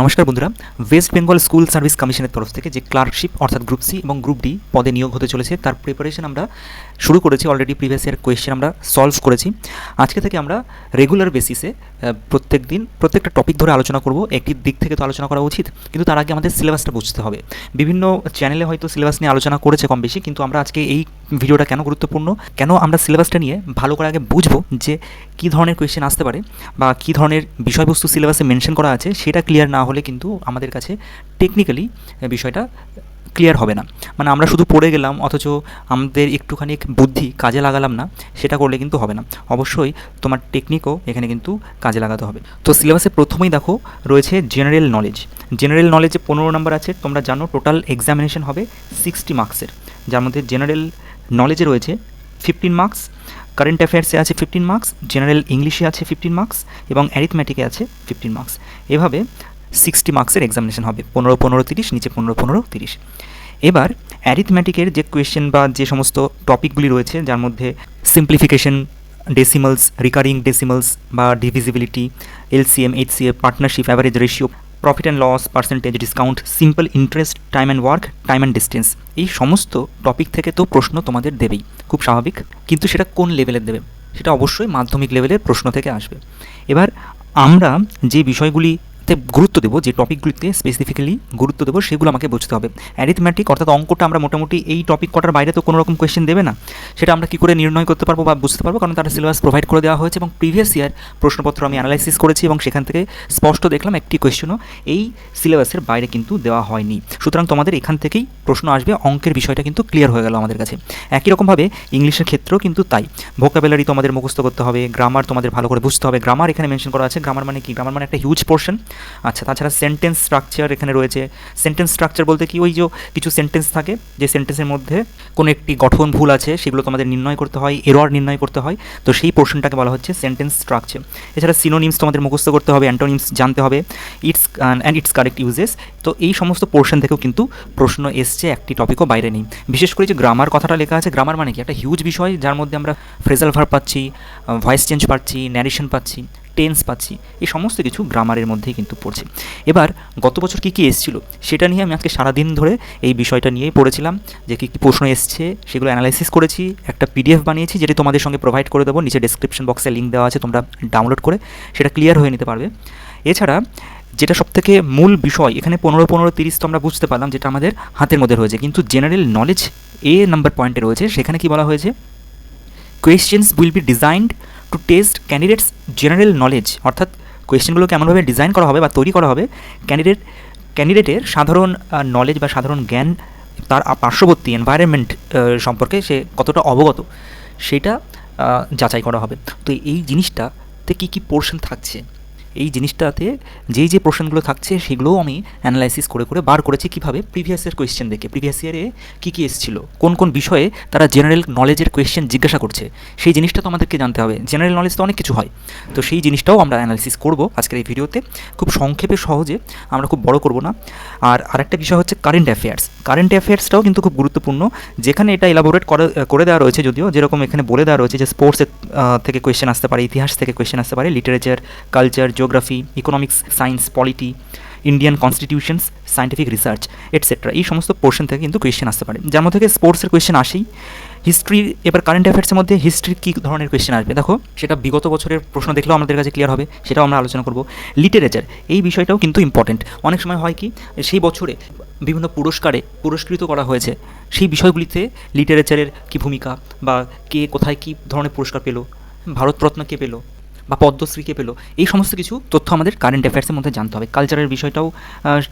নমস্কার বন্ধুরা West Bengal school service কমিশনের তরফ থেকে যে ক্লার্কশিপ অর্থাৎ গ্রুপ সি এবং গ্রুপ ডি পদে নিয়োগ হতে চলেছে, তার প্রিপারেশন আমরা শুরু করেছি অলরেডি প্রিভিয়াস ইয়ার কোয়েশ্চেন আমরা সলভ করেছি। আজকে থেকে আমরা রেগুলার বেসিসে প্রত্যেক দিন প্রত্যেকটা টপিক ধরে আলোচনা করব। একটি দিক থেকে তো আলোচনা করা উচিত, কিন্তু তার আগে আমাদের সিলেবাসটা বুঝতে হবে। বিভিন্ন চ্যানেলে হয়তো সিলেবাস নিয়ে আলোচনা করেছে কম বেশি, কিন্তু আমরা আজকে এই ভিডিওটা কেন গুরুত্বপূর্ণ, কেন আমরা সিলেবাসটা নিয়ে ভালো করে আগে বুঝব যে কী ধরনের কোয়েশ্চেন আসতে পারে বা কী ধরনের বিষয়বস্তু সিলেবাসে মেনশন করা আছে, সেটা ক্লিয়ার না হলে কিন্তু আমাদের কাছে টেকনিক্যালি বিষয়টা ক্লিয়ার হবে না। মানে আমরা শুধু পড়ে গেলাম, অথচ আমাদের একটুখানি বুদ্ধি কাজে লাগালাম না, সেটা করলে কিন্তু হবে না। অবশ্যই তোমার টেকনিকও এখানে কিন্তু কাজে লাগাতে হবে। তো সিলেবাসে প্রথমেই দেখো, রয়েছে জেনারেল নলেজ জেনারেল নলেজে পনেরো নম্বর আছে, তোমরা জানো টোটাল এক্সামিনেশন হবে সিক্সটি মার্কসের যার মধ্যে জেনারেল নলেজে রয়েছে ফিফটিন মার্কস কারেন্ট অ্যাফেয়ার্সে আছে ফিফটিন মার্কস জেনারেল ইংলিশে আছে ফিফটিন মার্কস এবং অ্যারিথমেটিকে আছে ফিফটিন মার্কস এভাবে সিক্সটি মার্কসের এক্সামিনেশন হবে। পনেরো পনেরো, তিরিশ, নিচে পনেরো পনেরো, তিরিশ। এবার অ্যারিথমেটিকের যে কোয়েশ্চেন বা যে সমস্ত টপিকগুলি রয়েছে, যার মধ্যে সিম্পলিফিকেশন ডেসিমালস রিকারিং ডেসিমালস বা divisibility LCM HCA partnership average ratio profit and loss percentage discount simple interest time and work time and distance এই সমস্ত টপিক থেকে তো প্রশ্ন তোমাদের দেবেই। খুব স্বাভাবিক। কিন্তু সেটা কোন লেভেলের দেবে? সেটা অবশ্যই মাধ্যমিক লেভেলের প্রশ্ন থেকে আসবে। এবার আমরা যে বিষয়গুলি গুরুত্ব দেবো, যে টপিকগুলিতে স্পেসিফিক্যালি গুরুত্ব দেবো, সেগুলো আমাকে বুঝতে হবে। অ্যারিথমেটিক অর্থাৎ অঙ্কটা আমরা মোটামুটি এই টপিক কটার বাইরে তো কোনো রকম কোয়েশ্চেন দেবে না। সেটা আমরা কী করে নির্ণয় করতে পারব বা বুঝতে পারব, কারণ তারা সিলেবাস প্রোভাইড করে দেওয়া হয়েছে এবং প্রিভিয়াস ইয়ার প্রশ্নপত্র আমি অ্যানালাইসিস করেছি এবং সেখান থেকে স্পষ্ট দেখলাম একটি কোয়েশ্চেনও এই সিলেবাসের বাইরে কিন্তু দেওয়া হয়নি। সুতরাং তোমাদের এখান থেকেই প্রশ্ন আসবে, অঙ্কের বিষয়টা কিন্তু ক্লিয়ার হয়ে গেল আমাদের কাছে। একই রকমভাবে ইংলিশের ক্ষেত্রেও কিন্তু তাই। ভোকাবুলারি তোমাদের মুখস্থ করতে হবে গ্রামার তোমাদের ভালো করে বুঝতে হবে। গ্রামার এখানে মেনশন করা আছে গ্রামার মানে কি? গ্রামার মানে একটা হিউজ পোর্শন আচ্ছা তাছাড়া সেন্টেন্স স্ট্রাকচার এখানে রয়েছে। সেন্টেন্স স্ট্রাকচার বলতে কি? ওই যে কিছু সেন্টেন্স থাকে, যে সেন্টেন্সের মধ্যে কোনো একটি গঠন ভুল আছে সেগুলো তোমাদের নির্ণয় করতে হয় এরর নির্ণয় করতে হয়। তো সেই পোর্শনটাকে বলা হচ্ছে সেন্টেন্স স্ট্রাকচার এছাড়া সিনোনিমস তোমাদের মুখস্থ করতে হবে অ্যান্টোনিমস জানতে হবে। Its and its correct uses তো এই সমস্ত পোর্শন থেকেও কিন্তু প্রশ্ন এসছে, একটি টপিকও বাইরে নেই। বিশেষ করে যে গ্রামার কথাটা লেখা আছে গ্রামার মানে কি? একটা হিউজ বিষয়, যার মধ্যে আমরা ফ্রেজাল ভার পাচ্ছি ভয়েস চেঞ্জ পাচ্ছি ন্যারেশন পাচ্ছি। টেন্স পাচ্ছি। এই সমস্ত কিছু গ্রামারের মধ্যেই কিন্তু পড়ছে। এবার গত বছর কী কী এসেছিল সেটা নিয়ে আমি আজকে সারাদিন ধরে এই বিষয়টা নিয়েই পড়েছিলাম যে কী কী প্রশ্ন এসছে, সেগুলো অ্যানালাইসিস করেছি, একটা পিডিএফ বানিয়েছি যেটি তোমাদের সঙ্গে প্রোভাইড করে দেবো। নিচে ডিসক্রিপশন বক্সে লিঙ্ক দেওয়া আছে, তোমরা ডাউনলোড করে সেটা ক্লিয়ার হয়ে নিতে পারবে। এছাড়া যেটা সবথেকে মূল বিষয়, এখানে পনেরো পনেরো, তিরিশ তো আমরা বুঝতে পারলাম যেটা আমাদের হাতের মধ্যে রয়েছে। কিন্তু জেনারেল নলেজ এ নাম্বার পয়েন্টে রয়েছে। সেখানে কি বলা হয়েছে? Questions will be designed to test candidates general knowledge অর্থাৎ কোয়েশ্চেনগুলোকে এমনভাবে ডিজাইন করা হবে বা তৈরি করা হবে ক্যান্ডিডেট ক্যান্ডিডেটের সাধারণ নলেজ বা সাধারণ জ্ঞান তার পার্শ্ববর্তী এনভায়রনমেন্ট সম্পর্কে সে কতটা অবগত সেটা যাচাই করা হবে। তো এই জিনিসটাতে কী কী পোর্শন থাকছে? এই জিনিসটাতে যেই যে প্রশ্নগুলো থাকছে সেগুলোও আমি অ্যানালাইসিস করে করে বার করেছি কীভাবে প্রিভিয়াস ইয়ার কোয়েশ্চেন দেখে। প্রিভিয়াস ইয়ারে কী কী এসেছিল? কোন কোন বিষয়ে তারা জেনারেল নলেজের কোয়েশ্চেন জিজ্ঞাসা করছে? সেই জিনিসটা তো আমাদেরকে জানতে হবে। জেনারেল নলেজ তো অনেক কিছু হয়। তো সেই জিনিসটাও আমরা অ্যানালাইসিস করব আজকের এই ভিডিওতে। খুব সংক্ষেপে সহজে আমরা খুব বড় করব না। আর আরেকটা বিষয় হচ্ছে কারেন্ট অ্যাফেয়ার্স কারেন্ট অ্যাফেয়ার্সটাও কিন্তু খুব গুরুত্বপূর্ণ। যেখানে এটা এলাবোরেট করে দেওয়া রয়েছে যদিও, যেরকম এখানে বলে দেওয়া রয়েছে যে স্পোর্টসের থেকে কোয়েশ্চেন আসতে পারে, ইতিহাস থেকে কোয়েশ্চেন আসতে পারে literature culture geography economics science polity Indian constitutions scientific research etcetera এই সমস্ত পোর্শন থেকে কিন্তু কোয়েশ্চেন আসতে পারে। যার মধ্যে থেকে স্পোর্টসের কোয়েশ্চেন আসেই। হিস্ট্রি এবার কারেন্ট অ্যাফেয়ার্সের মধ্যে হিস্ট্রির কী ধরনের কোয়েশ্চেন আসবে? দেখো, সেটা বিগত বছরের প্রশ্ন দেখলেও আমাদের কাছে ক্লিয়ার হবে, সেটাও আমরা আলোচনা করব। লিটারেচার এই বিষয়টাও কিন্তু ইম্পর্টেন্ট অনেক সময় হয় কি, সেই বছরে বিভিন্ন পুরস্কারে পুরস্কৃত করা হয়েছে। সেই বিষয়গুলিতে লিটারেচারের কী ভূমিকা বা কে কোথায় কী ধরনের পুরস্কার পেল? ভারতরত্ন কে পেল? বা পদ্মশ্রীকে পেল। এই সমস্ত কিছু তথ্য আমাদের কারেন্ট অ্যাফেয়ার্সের মধ্যে জানতে হবে। কালচারের বিষয়টাও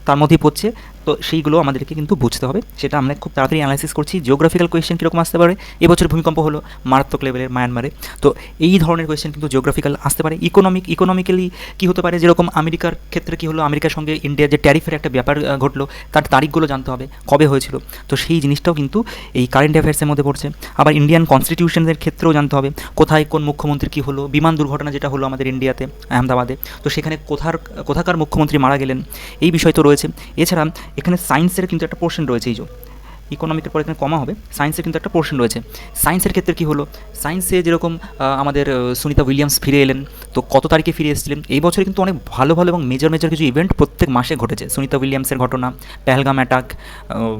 তার মধ্যেই পড়ছে। তো সেইগুলো আমাদেরকে কিন্তু বুঝতে হবে। সেটা আমরা খুব তাড়াতাড়ি অ্যানালাইসিস করছি। জিওগ্রাফিক্যাল কোয়েশ্চেন কীরকম আসতে পারে? এবছর ভূমিকম্প হলো মারাত্মক লেভেলের মায়ানমারে তো এই ধরনের কোয়েশ্চেন কিন্তু জিওগ্রাফিক্যাল আসতে পারে। ইকোনমিক ইকোনমিক্যালি কী হতে পারে? যেরকম আমেরিকার ক্ষেত্রে কী হলো? আমেরিকার সঙ্গে ইন্ডিয়ার যে ট্যারিফের একটা ব্যাপার ঘটলো, তার তারিখগুলো জানতে হবে, কবে হয়েছিল। তো সেই জিনিসটাও কিন্তু এই কারেন্ট অ্যাফেয়ার্সের মধ্যে পড়ছে। আবার ইন্ডিয়ান কনস্টিটিউশনের ক্ষেত্রেও জানতে হবে, কোথায় কোন মুখ্যমন্ত্রী কী হলো? বিমান দুর্ঘটনা যেটা হলো আমাদের ইন্ডিয়াতে, আহমেদাবাদে। তো সেখানে কোথার, কোথাকার মুখ্যমন্ত্রী মারা গেলেন, এই বিষয় তো রয়েছে। এছাড়া এখানে সায়েন্সের কিন্তু একটা পোর্শন রয়েছে, এই যে ইকোনমিকের পরে এখানে কমা হবে, সায়েন্সের কিন্তু একটা পোর্শন রয়েছে। সায়েন্সের ক্ষেত্রে কী হলো? সায়েন্সে যেরকম আমাদের সুনিতা উইলিয়ামস ফিরে এলেন, তো কত তারিখে ফিরে এসেছিলেন? এই বছরে কিন্তু অনেক ভালো ভালো এবং মেজর মেজর কিছু ইভেন্ট প্রত্যেক মাসে ঘটেছে। সুনিতা উইলিয়ামসের ঘটনা, পেহেলগাম অ্যাটাক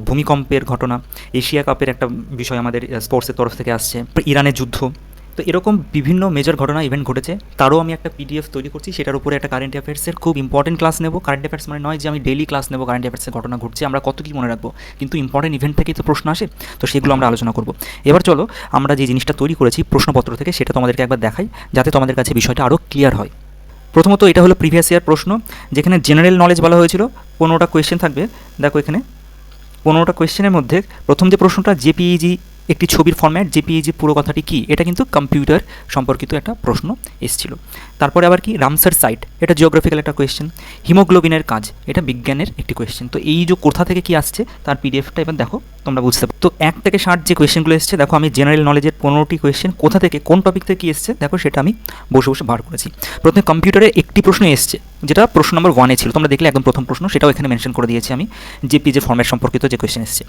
ভূমিকম্পের ঘটনা, এশিয়া কাপের একটা বিষয় আমাদের স্পোর্টসের তরফ থেকে আসছে। ইরানের যুদ্ধ তো এরকম বিভিন্ন মেজর ঘটনা ইভেন্ট ঘটেছে। তারও আমি একটা পিডিএফ তৈরি করছি, সেটার উপরে একটা কারেন্ট অ্যাফেয়ার্সের খুব ইম্পর্টেন্ট ক্লাস নেব। কারেন্ট অ্যাফেয়ার্স মানে নয় যে আমি ডেলি ক্লাস নেব কারেন্ট অ্যাফেয়ার্সের ঘটনা ঘটছে, আমরা কত কী মনে রাখব। কিন্তু ইম্পর্টেন্ট ইভেন্ট থেকেই তো প্রশ্ন আসে, তো সেগুলো আমরা আলোচনা করব। এবার চলো, আমরা যে জিনিসটা তৈরি করেছি প্রশ্নপত্র থেকে, সেটা তোমাদেরকে একবার দেখাই, যাতে তোমাদের কাছে বিষয়টা আরও ক্লিয়ার হয়। প্রথমত এটা হলো প্রিভিয়াস ইয়ার প্রশ্ন, যেখানে জেনারেল নলেজ বলা হয়েছিল, পনেরোটা কোয়েশ্চেন থাকবে। দেখো এখানে, পনেরোটা কোয়েশ্চেনের মধ্যে প্রথম যে প্রশ্নটা জেপিইজি একটি ছবির ফর্ম্যাট জেপিএজি পুরো কথাটি কি, এটা কিন্তু কম্পিউটার সম্পর্কিত একটা প্রশ্ন এসেছিল। তারপরে আবার কি রামসার সাইট এটা জিওগ্রাফিক্যাল একটা কোয়েশ্চেন হিমোগ্লোবিনের কাজ, এটা বিজ্ঞানের একটি কোয়েশ্চেন তো এই যে কোথা থেকে কি আসছে, তার পিডিএফটা এবার দেখো। তোমরা বুঝতে পারো তো এক থেকে ষাট যে কোয়েশ্চেনগুলো এসছে, দেখো আমি জেনারেল নলেজের পনেরোটি কোয়েশ্চেন কোথা থেকে, কোন টপিক থেকে কি এসছে, দেখো সেটা আমি বসে বসে বার করেছি। প্রথমে কম্পিউটারে একটি প্রশ্ন এসছে, যেটা প্রশ্ন নম্বর ওয়ানে ছিল। তোমরা দেখলে একদম প্রথম প্রশ্ন, সেটাও এখানে মেনশন করে দিয়েছি আমি যে ফর্মেট সম্পর্কিত যে কোয়েশ্চেন এসছে।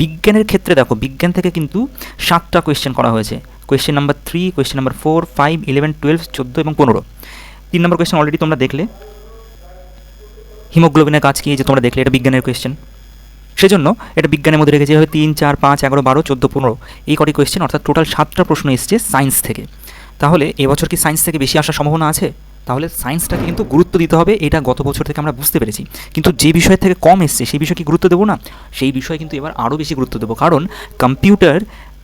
বিজ্ঞানের ক্ষেত্রে দেখো, বিজ্ঞান থেকে কিন্তু সাতটা কোয়েশ্চেন করা হয়েছে। Question number three question number four five eleven twelve চোদ্দ এবং পনেরো। তিন নম্বর কোয়েশ্চেন অলরেডি তোমরা দেখলে। হিমোগ্লোবিনের কাজ কি? যে তোমরা দেখলে, এটা বিজ্ঞানের কোয়েশ্চেন সেজন্য এটা বিজ্ঞানের মধ্যে রেখেছে হবে তিন, চার, পাঁচ, এগারো, বারো, চোদ্দ, পনেরো এই কটি কোয়েশ্চেন অর্থাৎ টোটাল সাতটা প্রশ্ন এসছে সায়েন্স থেকে। তাহলে এবছর কি সায়েন্স থেকে বেশি আসার সম্ভাবনা আছে? তাহলে সায়েন্সটাকে কিন্তু গুরুত্ব দিতে হবে, এটা গত বছর থেকে আমরা বুঝতে পেরেছি। কিন্তু যে বিষয় থেকে কম এসছে, সেই বিষয়ে কি গুরুত্ব দেবো না? সেই বিষয়ে কিন্তু এবার আরও বেশি গুরুত্ব দেবো। কারণ কম্পিউটার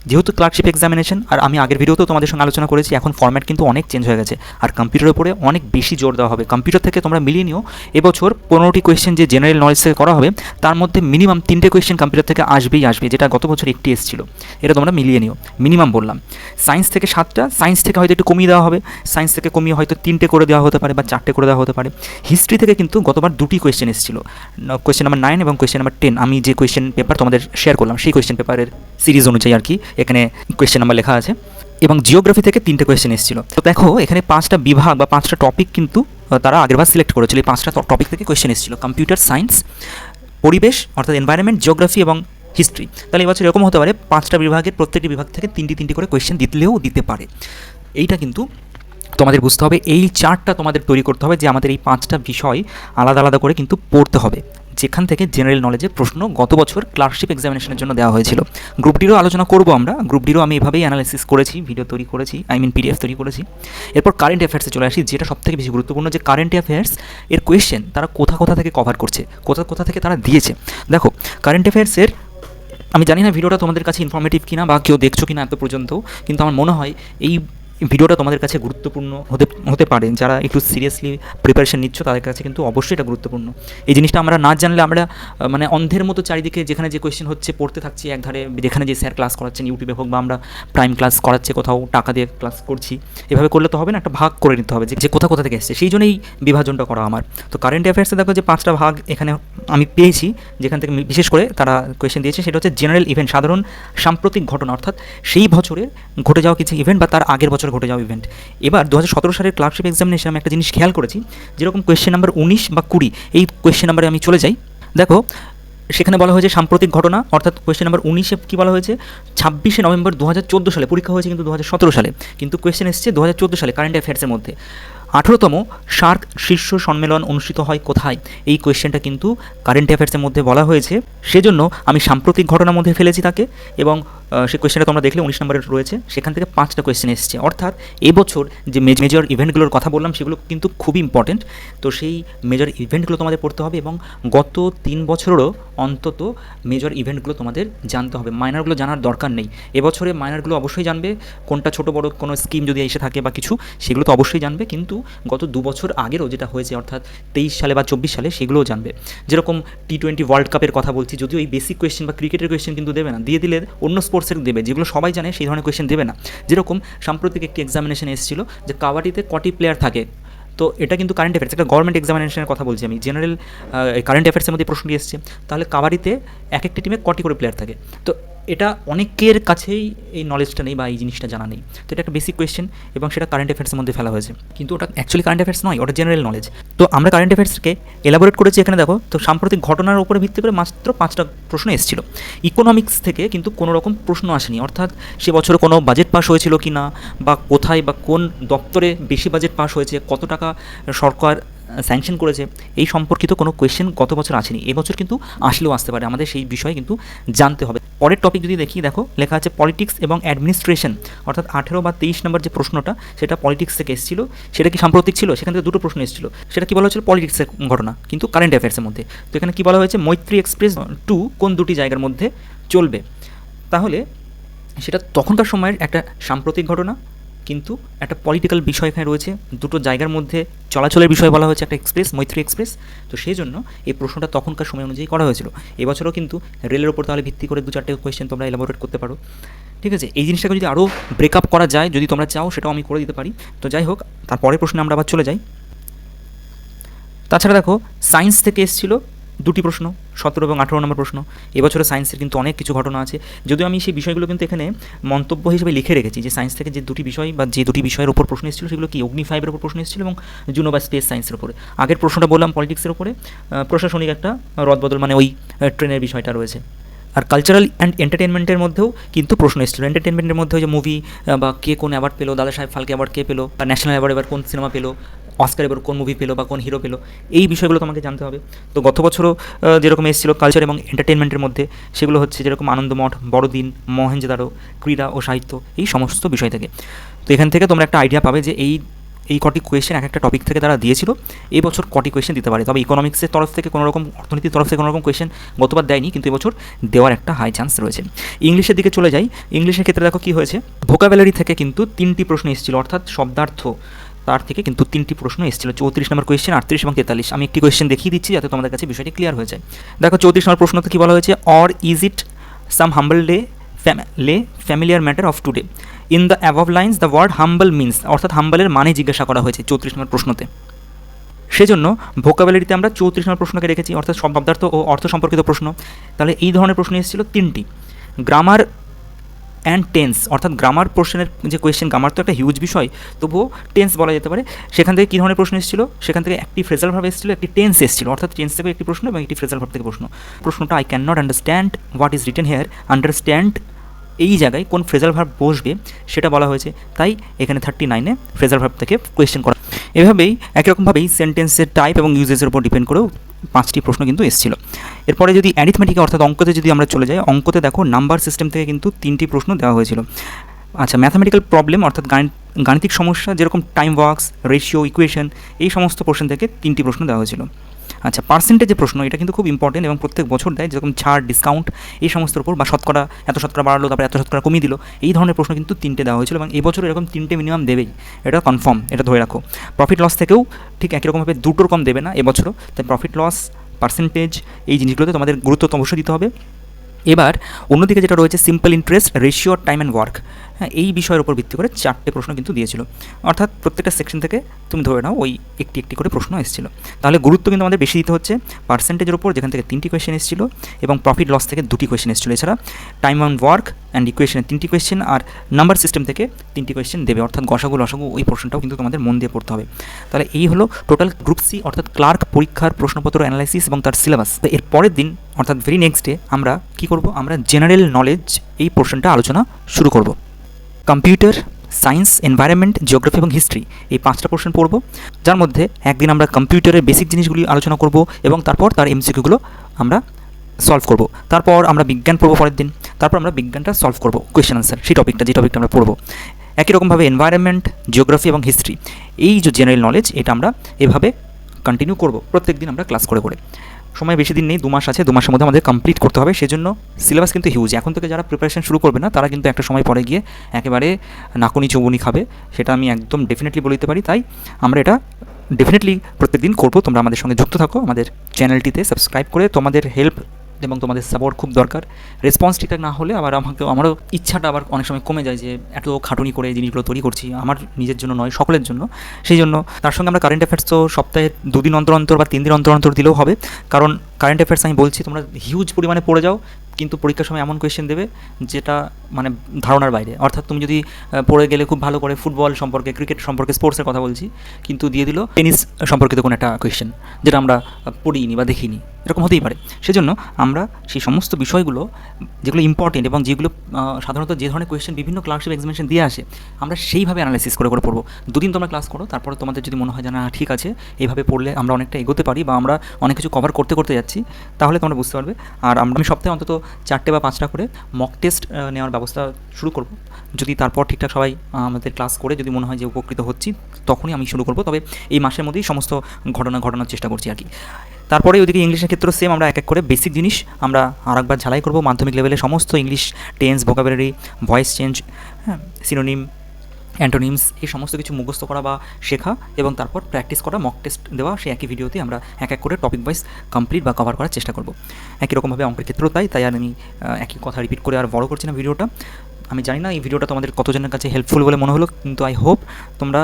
যেহেতু ক্লার্কশিপ এক্সামিনেশন আর আমি আগের ভিডিওতেও তোমাদের সঙ্গে আলোচনা করেছি, এখন ফর্ম্যাট কিন্তু অনেক চেঞ্জ হয়ে গেছে। আর কম্পিউটারের উপরে অনেক বেশি জোর দেওয়া হবে। কম্পিউটার থেকে তোমরা মিলিয়ে নিও, এবছর পনেরোটি কোয়েশ্চেন যে জেনারেল নলেজ থেকে করা হবে, তার মধ্যে মিনিমাম তিনটে কোয়েশ্চেন কম্পিউটার থেকে আসবেই আসবে, যেটা গত বছর একটি এসেছিল। এটা তোমরা মিলিয়ে নিও। মিনিমাম বললাম। সায়েন্স থেকে সাতটা সায়েন্স থেকে হয়তো একটু কমিয়ে দেওয়া হবে। সায়েন্স থেকে কমিয়ে হয়তো তিনটে করে দেওয়া হতে পারে বা চারটে করে দেওয়া হতে পারে। হিস্ট্রি থেকে কিন্তু গতবার দুটি কোয়েশ্চেন এসেছিল। কোয়েশ্চেন নাম্বার নাইন এবং কোয়েশ্চেন নাম্বার টেন আমি যে কোয়েশ্চেন পেপার তোমাদের শেয়ার করলাম, সেই কোয়েশ্চেন পেপারের সিরিজ অনুযায়ী আর কি। এখানে কোয়েশ্চেন নাম্বার লেখা আছে। এবং জিওগ্রাফি থেকে তিনটে কোয়েশ্চেন এসেছিল। তো দেখো, এখানে পাঁচটা বিভাগ বা পাঁচটা টপিক কিন্তু তারা আগেরবার সিলেক্ট করেছিল। এই পাঁচটা টপিক থেকে কোয়েশ্চেন এসেছিল। কম্পিউটার সায়েন্স পরিবেশ, অর্থাৎ এনভায়রনমেন্ট জিওগ্রাফি এবং হিস্ট্রি তাহলে এবছর এরকম হতে পারে, পাঁচটা বিভাগের প্রত্যেকটি বিভাগ থেকে তিনটি তিনটি করে কোয়েশ্চেন দিতেও দিতে পারে। এইটা কিন্তু তোমাদের বুঝতে হবে। এই চার্টটা তোমাদের তৈরি করতে হবে যে আমাদের এই পাঁচটা বিষয় আলাদা আলাদা করে কিন্তু পড়তে হবে। যেখান থেকে জেনারেল নলেজের প্রশ্ন গত বছর ক্লার্কশিপ এক্সামিনেশনের জন্য দেওয়া হয়েছিল। গ্রুপ ডিরও আলোচনা করব আমরা। গ্রুপ ডিরও আমি এভাবেই অ্যানালাইসিস করেছি ভিডিও তৈরি করেছি আই মিন পিডিএফ তৈরি করেছি। এরপর কারেন্ট অ্যাফেয়ার্সে চলে আসি, যেটা সবথেকে বেশি গুরুত্বপূর্ণ যে কারেন্ট অ্যাফেয়ার্স এর কোয়েশ্চেন তারা কোথা কোথা থেকে কভার করছে, কোথা কোথা থেকে তারা দিয়েছে। দেখো কারেন্ট অ্যাফেয়ার্সের আমি জানি না ভিডিওটা তোমাদের কাছে ইনফরমেটিভ কিনা বা কেউ দেখছ কিনা এত পর্যন্ত, কিন্তু আমার মনে হয় এই ভিডিওটা তোমাদের কাছে গুরুত্বপূর্ণ হতে হতে পারে। যারা একটু সিরিয়াসলি প্রিপারেশন নিচ্ছ, তাদের কাছে কিন্তু অবশ্যই এটা গুরুত্বপূর্ণ। এই জিনিসটা আমরা না জানলে আমরা মানে অন্ধের মতো চারিদিকে যেখানে যে কোয়েশ্চেন হচ্ছে, পড়তে থাকছি একধারে, যেখানে যে স্যার ক্লাস করাচ্ছেন ইউটিউবে হোক বা আমরা প্রাইম ক্লাস করাচ্ছে কোথাও, টাকা দিয়ে ক্লাস করছি, এভাবে করলে তো হবে না, একটা ভাগ করে নিতে হবে যে কোথা কোথা থেকে এসছে। সেই জন্যই বিভাজনটা করা আমার। তো কারেন্ট অ্যাফেয়ার্সে দেখো যে পাঁচটা ভাগ এখানে আমি পেয়েছি, যেখান থেকে বিশেষ করে তারা কোয়েশ্চেন দিয়েছে, সেটা হচ্ছে জেনারেল ইভেন্ট সাধারণ সাম্প্রতিক ঘটনা। অর্থাৎ সেই বছরে ঘটে যাওয়া কিছু ইভেন্ট বা তার আগের বছর ঘটে যাওয়া ইভেন্ট এবার দু হাজার সতেরো সালের ক্লার্কশিপ এক্সামিনেশন আমি একটা জিনিস খেয়াল করেছি, যেরকম কোয়েশ্চেন নাম্বার উনিশ বা কুড়ি, এই কোয়েশ্চেন নাম্বারে আমি চলে যাই। দেখো, সেখানে বলা হয়েছে সাম্প্রতিক ঘটনা, অর্থাৎ কোয়েশ্চেন নাম্বার উনিশে কী বলা হয়েছে? ছাব্বিশে নভেম্বর দু হাজার চোদ্দ সালে, পরীক্ষা হয়েছে কিন্তু দু সালে। কিন্তু কোয়েশ্চেন এসছে দু হাজার চোদ্দ সালে কারেন্ট অ্যাফেয়ার্সের মধ্যে। আঠেরোতম সার্ক শীর্ষ সম্মেলন অনুষ্ঠিত হয় কোথায়? এই কোয়েশ্চেনটা কিন্তু কারেন্ট অ্যাফেয়ার্সের মধ্যে বলা হয়েছে। সেজন্য আমি সাম্প্রতিক ঘটনার মধ্যে ফেলেছি তাকে এবং সেই কোয়েশ্চেনটা তোমরা দেখলে, উনিশ নম্বরে রয়েছে। সেখান থেকে পাঁচটা কোয়েশ্চেন এসেছে। অর্থাৎ এবছর যে মেজর ইভেন্টগুলোর কথা বললাম, সেগুলো কিন্তু খুবই ইম্পর্টেন্ট তো সেই মেজর ইভেন্টগুলো তোমাদের পড়তে হবে এবং গত তিন বছরেরও অন্তত মেজর ইভেন্টগুলো তোমাদের জানতে হবে। মাইনারগুলো জানার দরকার নেই। এবছরে মাইনারগুলো অবশ্যই জানবে। কোনটা ছোটো, বড়, কোনো স্কিম যদি এসে থাকে বা কিছু, সেগুলো তো অবশ্যই জানবে। কিন্তু গত দু বছর আগেরও যেটা হয়েছে, অর্থাৎ তেইশ সালে বা চব্বিশ সালে, সেগুলোও জানবে। যেরকম টি টোয়েন্টি ওয়ার্ল্ড কাপের কথা বলছি, যদিও এই বেসিক কোয়েশ্চেন বা ক্রিকেটের কোয়েশ্চেন কিন্তু দেবে না। দিয়ে দিলে অন্য স্পোর্টসের দেবে, যেগুলো সবাই জানে সেই ধরনের কোয়েশ্চেন দেবে না। যেরকম সাম্প্রতিক একটি এক্সামিনেশন এসেছিল যে কাবাডিতে কটি প্লেয়ার থাকে। তো এটা কিন্তু কারেন্ট অ্যাফেয়ার্স একটা গভর্নমেন্ট এক্সামিনেশনের কথা বলছি আমি। জেনারেল কারেন্ট অ্যাফেয়ার্সের মধ্যে প্রশ্নটি এসছে। তাহলে কাবাডিতে এক একটি টিমে কটি করে প্লেয়ার থাকে? তো এটা অনেকের কাছেই এই নলেজটা নেই বা এই জিনিসটা জানা নেই। তো এটা একটা বেসিক কোয়েশ্চেন এবং সেটা কারেন্ট অ্যাফেয়ার্সের মধ্যে ফেলা হয়েছে। কিন্তু ওটা অ্যাকচুয়ালি কারেন্ট অ্যাফেয়ার্স নয়, ওটা জেনারেল নলেজ তো আমরা কারেন্ট অ্যাফেয়ার্সকে এলাবোরেট করেছি এখানে দেখো, তো সাম্প্রতিক ঘটনার উপরে ভিত্তি করে মাত্র পাঁচটা প্রশ্ন এসেছিল। ইকোনমিক্স থেকে কিন্তু কোনো রকম প্রশ্ন আসেনি। অর্থাৎ সে বছরে কোনো বাজেট পাস হয়েছিল কি না বা কোথায় বা কোন দপ্তরে বেশি বাজেট পাস হয়েছে, কত টাকা সরকার স্যাংশন করেছে, এই সম্পর্কিত কোনো কোয়েশ্চেন গত বছর আসেনি এবছর কিন্তু আসলেও আসতে পারে। আমাদের সেই বিষয়ে কিন্তু জানতে হবে। পরের টপিক যদি দেখি, দেখো, লেখা আছে পলিটিক্স এবং অ্যাডমিনিস্ট্রেশন অর্থাৎ আঠেরো বা তেইশ নম্বর যে প্রশ্নটা, সেটা পলিটিক্স থেকে এসেছিল, সেটা কি সাম্প্রতিক ছিল? সেখান থেকে দুটো প্রশ্ন এসেছিল। সেটা কি বলা হয়েছিল? পলিটিক্সের ঘটনা, কিন্তু কারেন্ট অ্যাফেয়ার্সের মধ্যে। তো এখানে কি বলা হয়েছে? মৈত্রী এক্সপ্রেস টু কোন দুটি জায়গার মধ্যে চলবে? তাহলে সেটা তখনকার সময়ের একটা সাম্প্রতিক ঘটনা কিন্তু একটা পলিটিক্যাল বিষয় এখানে রয়েছে। দুটো জায়গার মধ্যে চলাচলের বিষয় বলা হয়েছে, একটা এক্সপ্রেস মৈত্রী এক্সপ্রেস তো সেই জন্য এই প্রশ্নটা তখনকার সময় অনুযায়ী করা হয়েছিল। এবছরও কিন্তু রেলের ওপর তাহলে ভিত্তি করে দু চারটে কোয়েশ্চেন তোমরা এলাবোরেট করতে পারো। ঠিক আছে, এই জিনিসটাকে যদি আরও ব্রেকআপ করা যায়, যদি তোমরা চাও, সেটাও আমি করে দিতে পারি। তো যাই হোক, তারপরের প্রশ্নে আমরা আবার চলে যাই। তাছাড়া দেখো সায়েন্স থেকে এসেছিল দুটি প্রশ্ন, সতেরো এবং আঠেরো নম্বর প্রশ্ন। এবছরে সায়েন্সের কিন্তু অনেক কিছু ঘটনা আছে। যদিও আমি সেই বিষয়গুলো কিন্তু এখানে মন্তব্য হিসেবে লিখে রেখেছি যে সায়েন্স থেকে যে দুটি বিষয় বা যে দুটি বিষয়ের উপর প্রশ্ন এসেছিল সেগুলো কি অগ্নি ফাইভের উপর প্রশ্ন এসেছিল এবং জুনো বা স্পেস সায়েন্সের উপরে। আগের প্রশ্নটা বললাম পলিটিক্সের উপরে। প্রশাসনিক একটা রদবদল মানে ওই ট্রেনের বিষয়টা রয়েছে। আর কালচারাল অ্যান্ড এন্টারটেনমেন্টের মধ্যেও কিন্তু প্রশ্ন এসেছিল। এন্টারটেনমেন্টের মধ্যে যে মুভি বা কে কোন অ্যাওয়ার্ড পেল, দাদা সাহেব ফালকে অ্যাওয়ার্ড কে পেল, বা ন্যাশনাল অ্যাওয়ার্ড এবার কোন সিনেমা পেল অস্কার এবার কোন মুভি পেল বা কোন হিরো পেল, এই বিষয়গুলো তোমাকে জানতে হবে। তো গত বছরও যেরকম এসেছিল কালচার এবং এন্টারটেনমেন্টের মধ্যে, সেগুলো হচ্ছে যেরকম আনন্দমঠ, বড়দিন মহেঞ্জোদারো ক্রীড়া ও সাহিত্য, এই সমস্ত বিষয় থেকে। তো এখান থেকে তোমরা একটা আইডিয়া পাবে যে এই এই কটি কোয়েশ্চেন এক একটা টপিক থেকে তারা দিয়েছিল। এই বছর কটি কোয়েশ্চেন দিতে পারে। তবে ইকোনমিক্সের তরফ থেকে কোনো রকম অর্থনীতির তরফ থেকে কোনো রকম কোয়েশ্চেন গতবার দেয়নি, কিন্তু এবছর দেওয়ার একটা হাই চান্স রয়েছে। ইংলিশের দিকে চলে যাই। ইংলিশের ক্ষেত্রে দেখো কী হয়েছে? ভোকাবুলারি থেকে কিন্তু তিনটি প্রশ্ন এসেছিল, অর্থাৎ শব্দার্থ। তার থেকে কিন্তু তিনটি প্রশ্ন এসেছিল। চৌত্রিশ নম্বর কোয়েশ্চেন আটত্রিশ এবং তেতাল্লিশ। আমি একটি কোয়েশ্চেন দেখিয়ে দিচ্ছি যাতে তোমাদের কাছে বিষয়টি ক্লিয়ার হয়ে যায়। দেখো, চৌত্রিশ নম্বর প্রশ্নতে কী বলা হয়েছে? Or is it some humble day lay familiar matter of today in the above lines the word humble means অর্থাৎ হাম্বলের মানে জিজ্ঞাসা করা হয়েছে চৌত্রিশ নম্বর প্রশ্নতে। সেজন্য ভোকাবুলারিতে আমরা চৌত্রিশ নম্বর প্রশ্নকে রেখেছি, অর্থাৎ শব্দার্থ ও অর্থ সম্পর্কিত প্রশ্ন। তাহলে এই ধরনের প্রশ্ন এসেছিল তিনটি। গ্রামার অ্যান্ড টেন্স অর্থাৎ গ্রামার পোর্শনের যে কোয়েশ্চেন গ্রামার তো একটা হিউজ বিষয়, তবুও টেন্স বলা যেতে পারে। সেখান থেকে কী ধরনের প্রশ্ন এসেছিল? সেখান থেকে একটি ফ্রেজাল ভাব এসেছিল, একটি টেন্স এসেছিল, অর্থাৎ টেন্স থেকে একটি প্রশ্ন এবং একটি ফ্রেজাল ভাব থেকে প্রশ্ন। প্রশ্নটা I can not understand what is written here understand এই জায়গায় কোন ফ্রেজাল ভার্ব বসবে, সেটা বলা হয়েছে। তাই এখানে থার্টি নাইনে ফ্রেজাল ভার্ব থেকে কোয়েশ্চেন করা। এভাবেই একই রকমভাবেই সেন্টেন্সের টাইপ এবং ইউজেসের উপর ডিপেন্ড করেও পাঁচটি প্রশ্ন কিন্তু এসেছিল। এরপরে যদি অ্যারিথমেটিকে অর্থাৎ অঙ্কতে যদি আমরা চলে যাই, অঙ্কতে দেখো নাম্বার সিস্টেম থেকে কিন্তু তিনটি প্রশ্ন দেওয়া হয়েছিল। আচ্ছা ম্যাথামেটিক্যাল প্রবলেম অর্থাৎ গাণিত গাণিতিক সমস্যা, যেরকম টাইম ওয়ার্কস রেশিও ইকুয়েশন এই সমস্ত প্রশ্ন থেকে তিনটি প্রশ্ন দেওয়া হয়েছিল। আচ্ছা পার্সেন্টেজের প্রশ্ন, এটা কিন্তু খুব ইম্পর্টেন্ট এবং প্রত্যেক বছর দেয়, যেরকম ছাড় ডিসকাউন্ট এই সমস্তর উপর, বা শতকরা, এত শতকরা বাড়ালো, তারপরে এত শতকরা কমিয়ে দিল, এই ধরনের প্রশ্ন কিন্তু তিনটে দেওয়া হয়েছিল এবং এবছর এরকম তিনটে মিনিমাম দেবেই, এটা কনফার্ম এটা ধরে রাখো। প্রফিট লস থেকেও ঠিক একই রকমভাবে দুটোর কম দেবে না, এবছরও, তাই প্রফিট লস পার্সেন্টেজ এই জিনিসগুলোতে তোমাদের গুরুত্ব অবশ্যই দিতে হবে। এবার অন্যদিকে যেটা রয়েছে simple interest ratio time and work হ্যাঁ এই বিষয়ের উপর ভিত্তি করে চারটে প্রশ্ন কিন্তু দিয়েছিল। অর্থাৎ প্রত্যেকটা সেকশন থেকে তুমি ধরে নাও, ওই একটি একটি করে প্রশ্ন এসেছিল। তাহলে গুরুত্ব কিন্তু আমাদের বেশি দিতে হচ্ছে। পার্সেন্টেজের উপর যেখান থেকে তিনটি কোয়েশ্চেন এসেছিল এবং প্রফিট লস থেকে দুটি কোয়েশ্চেন এসেছিল। এছাড়া টাইম অ্যান্ড ওয়ার্ক অ্যান্ড ইকুয়েশনের তিনটি কোয়েশ্চেন আর নাম্বার সিস্টেম থেকে তিনটি কোয়েশ্চেন দেবে। অর্থাৎ গসাগু, লসাগু ওই পোর্শনটাও কিন্তু তোমাদের মন দিয়ে পড়তে হবে। তাহলে এই হলো টোটাল গ্রুপ সি অর্থাৎ ক্লার্ক পরীক্ষার প্রশ্নপত্র অ্যানালাইসিস এবং তার সিলেবাস তো এর পরের দিন, অর্থাৎ ভেরি নেক্সট ডে আমরা কি করব? আমরা জেনারেল নলেজ এই পোর্শনটা আলোচনা শুরু করব। কম্পিউটার সায়েন্স এনভায়রনমেন্ট জিওগ্রাফি এবং হিস্ট্রি এই পাঁচটা পোর্শন পড়ব। যার মধ্যে একদিন আমরা কম্পিউটারের বেসিক জিনিসগুলি আলোচনা করব এবং তারপর তার এমসিকিউগুলো আমরা সলভ করব। তারপর আমরা বিজ্ঞান পড়ব পরের দিন। তারপর আমরা বিজ্ঞানটা সলভ করব। কোয়েশ্চেন আনসার সেই টপিকটা যে টপিকটা আমরা পড়ব। একই রকমভাবে এনভায়রনমেন্ট জিওগ্রাফি এবং হিস্ট্রি এই যে জেনারেল নলেজ এটা আমরা এভাবে কন্টিনিউ করব প্রত্যেক দিন আমরা ক্লাস করে করে। সময় বেশি দিন নেই, দু মাস আছে, দু মাসের মধ্যে আমাদের কমপ্লিট করতে হবে, সেজন্য সিলেবাস কিন্তু হিউজ এখন থেকে যারা প্রিপারেশন শুরু করবে না, তারা কিন্তু একটা সময় পরে গিয়ে একেবারে নাকুনি চৌবুনি খাবে, সেটা আমি একদম ডেফিনেটলি বলে দিতে পারি। তাই আমরা এটা ডেফিনেটলি প্রত্যেকদিন করব। তোমরা আমাদের সঙ্গে যুক্ত থাকো, আমাদের চ্যানেলটিতে সাবস্ক্রাইব করে তোমাদের হেল্প এবং তোমাদের সাপোর্ট খুব দরকার। রেসপন্স ঠিকঠাক না হলে আবার আমাকে আমারও ইচ্ছাটা আবার অনেক সময় কমে যায় যে এত খাটুনি করে এই জিনিসগুলো তৈরি করছি, আমার নিজের জন্য নয়, সকলের জন্য। সেই জন্য তার সঙ্গে আমরা কারেন্ট অ্যাফেয়ার্স তো সপ্তাহে দুদিন অন্তর অন্তর বা তিন দিন অন্তর অন্তর দিলেও হবে। কারণ কারেন্ট অ্যাফেয়ার্স আমি বলছি, তোমরা হিউজ পরিমাণে পড়ে যাও, কিন্তু পরীক্ষার সময় এমন কোয়েশ্চেন দেবে, যেটা মানে ধারণার বাইরে। অর্থাৎ তুমি যদি পড়ে গেলে খুব ভালো করে ফুটবল সম্পর্কে ক্রিকেট সম্পর্কে স্পোর্টসের কথা বলছি, কিন্তু দিয়ে দিল টেনিস সম্পর্কিত কোনো একটা কোয়েশ্চেন যেটা আমরা পড়িনি বা দেখিনি। এরকম হতেই পারে। সেজন্য আমরা সেই সমস্ত বিষয়গুলো, যেগুলো ইম্পর্টেন্ট এবং যেগুলো সাধারণত যে ধরনের কোয়েশ্চেন বিভিন্ন ক্লার্কশিপ এক্সামিনেশন দিয়ে আসে, আমরা সেইভাবে অ্যানালাইসিস করে করে পড়ব। দুদিন তোমরা ক্লাস করো, তারপরে তোমাদের যদি মনে হয় যে না, ঠিক আছে, এইভাবে পড়লে আমরা অনেকটা এগোতে পারি বা আমরা অনেক কিছু কভার করতে করতে যাচ্ছি তাহলে তোমরা বুঝতে পারবে। আর আমরা আমি সপ্তাহে অন্তত চারটে বা পাঁচটা করে মক টেস্ট নেওয়ার ব্যবস্থা শুরু করব। যদি তারপর ঠিকঠাক সবাই আমাদের ক্লাস করে যদি মনে হয় যে উপকৃত হচ্ছি, তখনই আমি শুরু করব। তবে এই মাসের মধ্যেই সমস্ত ঘটনা ঘটানোর চেষ্টা করছি আর কি। তারপরে ওইদিকে ইংলিশের ক্ষেত্রে সেম আমরা এক এক করে বেসিক জিনিস আমরা আরেকবার ঝালাই করব। মাধ্যমিক লেভেলে সমস্ত English tense vocabulary voice change হ্যাঁ সিনোনিম অ্যান্টোনিমস, এই সমস্ত কিছু মুখস্থ করা বা শেখা এবং তারপর প্র্যাকটিস করা মক টেস্ট দেওয়া, সেই একই ভিডিওতে আমরা এক এক করে টপিক ওয়াইজ কমপ্লিট বা কভার করার চেষ্টা করব। একই রকমভাবে অঙ্কের ক্ষেত্রেও তাই তাই আর আমি একই কথা রিপিট করে আর বড় করছি না ভিডিওটা আমি জানি না এই ভিডিওটা তোমাদের কতজনের কাছে হেল্পফুল বলে মনে হলো, কিন্তু আই হোপ তোমরা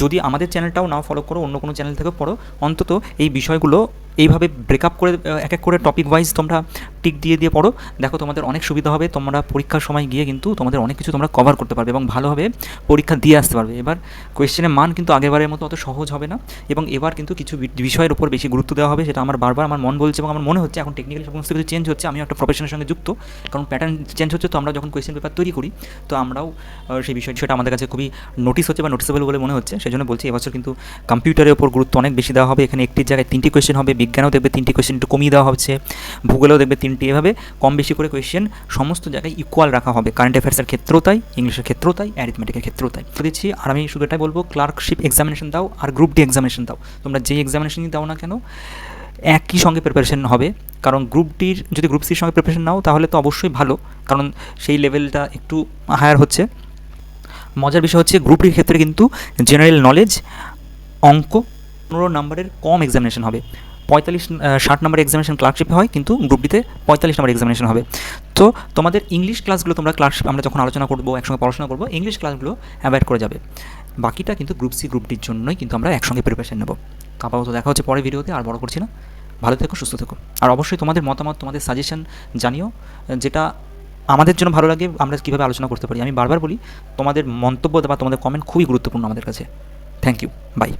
যদি আমাদের চ্যানেলটাও নাও ফলো করো, অন্য কোনো চ্যানেল থেকে পড়ো, অন্তত এই বিষয়গুলো এইভাবে ব্রেকআপ করে এক এক করে টপিক ওয়াইজ তোমরা টিক দিয়ে দিয়ে পড়ো। দেখো তোমাদের অনেক সুবিধা হবে, তোমরা পরীক্ষার সময় গিয়ে কিন্তু তোমাদের অনেক কিছু তোমরা কভার করতে পারবে এবং ভালোভাবে পরীক্ষা দিয়ে আসতে পারবে। এবার কোয়েশ্চেনের মান কিন্তু আগেরবারের মতো অত সহজ হবে না এবং এবার কিন্তু কিছু বিষয়ের উপর বেশি গুরুত্ব দেওয়া হবে, সেটা আমার বারবার আমার মন বলছে এবং আমার মনে হচ্ছে এখন টেকনিক্যালি সমস্ত কিছু চেঞ্জ হচ্ছে আমি একটা প্রফেশনের সঙ্গে যুক্ত। কারণ প্যাটার্ন চেঞ্জ হচ্ছে তো আমরা যখন কোয়েশ্চেন পেপার তৈরি করি, তো আমরাও সেই বিষয় সেটা আমাদের কাছে খুবই নোটিস হচ্ছে বা নোটিসেবল বলে মনে হচ্ছে। সেই জন্য বলছি, এবছর কিন্তু কম্পিউটারের উপর গুরুত্ব অনেক বেশি দেওয়া হবে। এখানে একটির জায়গায় তিনটি কোয়েশ্চেন হবে বিজ্ঞানেও দেখবে তিনটি কোয়েশ্চেন একটু কমিয়ে দেওয়া হচ্ছে, ভূগোলেও দেখবে তিনটি। এভাবে কম বেশি করে কোয়েশ্চেন সমস্ত জায়গায় ইকুয়াল রাখা হবে। কারেন্ট অ্যাফেয়ার্সের ক্ষেত্রেও তাই ইংলিশের ক্ষেত্রেও তাই অ্যারিথমেটিকের ক্ষেত্রেও তাই। দিচ্ছি, আর আমি শুধু এটাই বলব ক্লার্কশিপ এক্সামিনেশন দাও আর গ্রুপ ডি এক্সামিনেশন দাও। তোমরা যেই এক্সামিনেশনই দাও না কেন, একই সঙ্গে প্রিপারেশন হবে। কারণ গ্রুপ ডির যদি গ্রুপ সির সঙ্গে প্রিপারেশন নাও, তাহলে তো অবশ্যই ভালো। কারণ সেই লেভেলটা একটু হায়ার হচ্ছে। মজার বিষয় হচ্ছে গ্রুপ ডির ক্ষেত্রে কিন্তু জেনারেল নলেজ অঙ্ক, পনেরো নম্বরের কম এক্সামিনেশন হবে। পঁয়তাল্লিশ ষাট নম্বর এক্সামিনেশন ক্লার্কশিপে হয়, কিন্তু গ্রুপ ডিতে পঁয়তাল্লিশ নম্বর এক্সামিনেশন হবে। তো তোমাদের ইংলিশ ক্লাসগুলো তোমরা ক্লার্কশিপ আমরা যখন আলোচনা করব, একসঙ্গে পড়াশোনা করব ইংলিশ ক্লাসগুলো অ্যাভয়েড করে যাবে। বাকিটা কিন্তু গ্রুপ সি গ্রুপ ডির জন্যই কিন্তু আমরা একসঙ্গে প্রিপারেশন নেব। আপাতত দেখা হচ্ছে পরে ভিডিওতে, আর বড় করছি না। ভালো থেকো, সুস্থ থেকো। আর অবশ্যই তোমাদের মতামত, তোমাদের সাজেশন জানিও, যেটা আমাদের জন্য ভালো লাগে, আমরা কীভাবে আলোচনা করতে পারি। আমি বারবার বলি, তোমাদের মন্তব্য বা তোমাদের কমেন্ট খুবই গুরুত্বপূর্ণ আমাদের কাছে। Thank you by